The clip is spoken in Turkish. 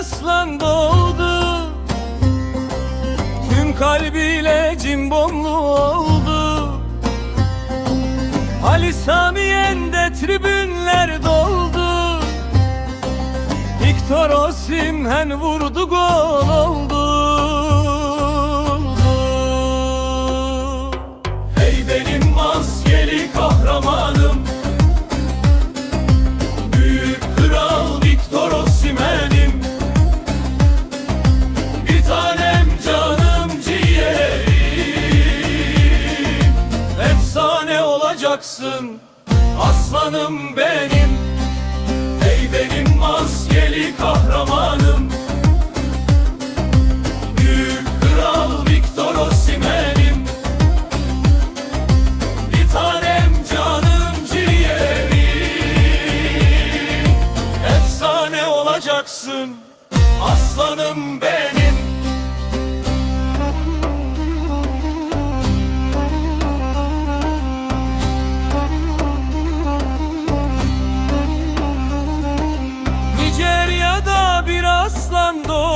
aslan doğdu Tüm kalbiyle cimbomlu oldu. Ali Samiyen'de tribünler doldu. Victor Osimhen vurdu gol oldu. Ey benim maskeli kahramanım. Bir tanem canım ciğerim. Efsane olacaksın aslanım benim. Ey benim maskeli kahramanım. Büyük kral Victor Osimhen'im. Bir tanem canım ciğerim. Efsane olacaksın aslanım benim llorando